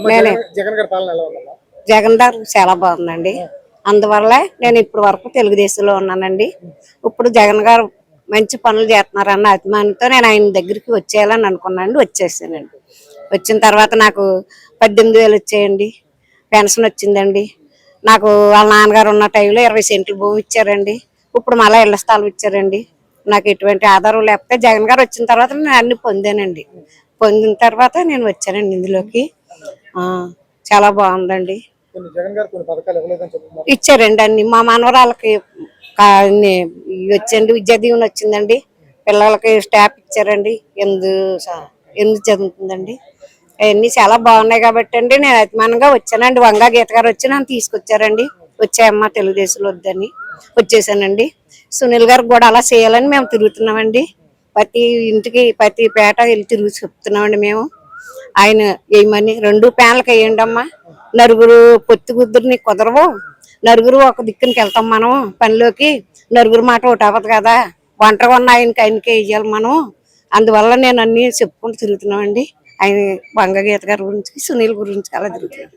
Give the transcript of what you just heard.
నేనే. జగన్- జగన్ గారి పాలన ఎలా ఉందమ్మా? జగన్ గారు చాలా బాగుందండి. అందువల్ల నేను ఇప్పటి వరకు తెలుగుదేశంలో ఉన్నానండి. ఇప్పుడు జగన్ గారు మంచి పనులు చేస్తున్నారన్న అభిమానంతో నేను ఆయన దగ్గరికి వచ్చేయాలని అనుకున్నానండి వచ్చేసానండి. వచ్చిన తర్వాత నాకు పద్దెనిమిది వేలు వచ్చాయండి పెన్షన్ వచ్చిందండి. నాకు వాళ్ళ నాన్నగారు ఉన్న టైంలో ఇరవై సెంట్లు భూమి ఇచ్చారండి. ఇప్పుడు మళ్ళీ ఇళ్ళ స్థలం ఇచ్చారండి. నాకు ఎటువంటి ఆధారం లేకపోతే జగన్ గారు వచ్చిన తర్వాత నేను అన్ని పొందానండి. పొందిన తర్వాత నేను వచ్చానండి ఇందులోకి. చాలా బాగుందండి. గారు ఇచ్చారండి అన్ని మా మనవరాలకి వచ్చండి విద్యా దీవెన వచ్చిందండి. పిల్లలకి స్టాప్ ఇచ్చారండి. ఎందు స- ఎందు చదువుతుందండి. అవన్నీ చాలా బాగున్నాయి కాబట్టి అండి నేను అభిమానంగా వచ్చానండి. వంగా గీత గారు వచ్చి నన్ను తీసుకొచ్చారండి. వచ్చాయమ్మ తెలుగుదేశంలో వద్దని వచ్చేసానండి. సునీల్ గారికి కూడా అలా చేయాలని మేము తిరుగుతున్నామండి. ప్రతి ఇంటికి ప్రతి పేట వెళ్ళి తిరిగి చెప్తున్నామండి మేము. ఆయన వేయమని రెండు ప్యాన్లకు వేయండమ్మా. నలుగురు పొత్తి గుద్దురిని కుదరవు. నలుగురు ఒక దిక్కునికి వెళ్తాం మనం పనిలోకి. నలుగురు మాట ఒకటి అవ్వదు కదా. వంట ఉన్న ఆయనకి ఆయనకి వేయాలి మనం. అందువల్ల నేను అన్ని చెప్పుకుంటూ తిరుగుతున్నామండి. ఆయన వంగగీత గారి గురించి సునీల్ గురించి అలా తిరుగుతున్నాను